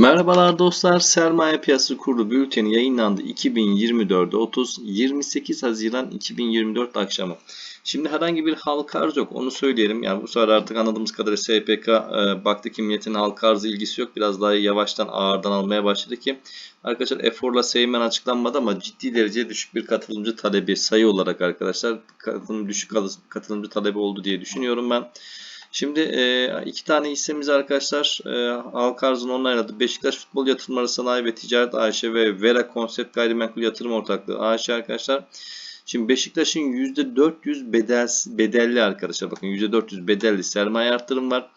Merhabalar dostlar. Sermaye Piyasası Kurulu bülteni yayınlandı 2024'de 30 28 Haziran 2024 akşamı. Şimdi herhangi bir halka arz yok onu söyleyelim. Yani bu sefer artık anladığımız kadarıyla SPK e, baktı ki milletin halka arzı ilgisi yok. Biraz daha yavaştan ağırdan almaya başladı ki arkadaşlar eforla Seymen açıklanmadı ama ciddi derece düşük bir katılımcı talebi sayı olarak arkadaşlar katılım düşük katılımcı talebi oldu diye düşünüyorum ben. Şimdi e, iki tane hissemiz arkadaşlar e, halka arzını onayladı. Beşiktaş Futbol Yatırımları Sanayi ve Ticaret AŞ ve Vera Konsept Gayrimenkul Yatırım Ortaklığı AŞ arkadaşlar. Şimdi Beşiktaş'ın %400 bedel, bedelli arkadaşlar bakın %400 bedelli sermaye artırım var.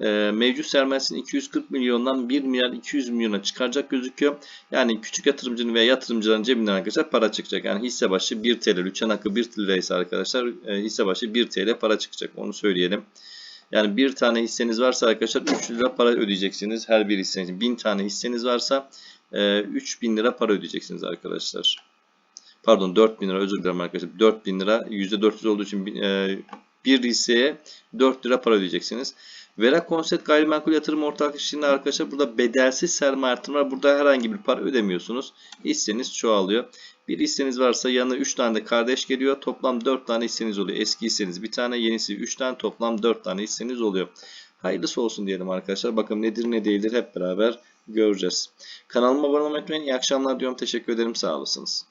E, mevcut sermayesini 240 milyondan 1 milyar 200 milyona çıkaracak gözüküyor. Yani küçük yatırımcının veya yatırımcıların cebinden arkadaşlar para çıkacak. Yani hisse başı 1 TL, lütfen hakkı 1 TL ise arkadaşlar e, hisse başı 1 TL para çıkacak. Onu söyleyelim. Yani bir tane hisseniz varsa arkadaşlar 3 lira para ödeyeceksiniz her bir hisseniz. 1000 tane hisseniz varsa 3000 lira para ödeyeceksiniz arkadaşlar. Pardon 4000 lira özür dilerim arkadaşlar. 4000 lira %400 olduğu için bir hisseye 4 lira para ödeyeceksiniz. Vera Konsept Gayrimenkul Yatırım Ortaklığı işinde arkadaşlar burada bedelsiz sermaye artırma var. Burada herhangi bir para ödemiyorsunuz. Hisseniz çoğalıyor. Bir hisseniz varsa yanına 3 tane de kardeş geliyor. Toplam 4 tane hisseniz oluyor. Eski hisseniz bir tane, yenisi 3 tane, toplam 4 tane hisseniz oluyor. Hayırlısı olsun diyelim arkadaşlar. Bakın nedir ne değildir hep beraber göreceğiz. Kanalıma abone olmayı unutmayın. İyi akşamlar diyorum. Teşekkür ederim. Sağ olasınız.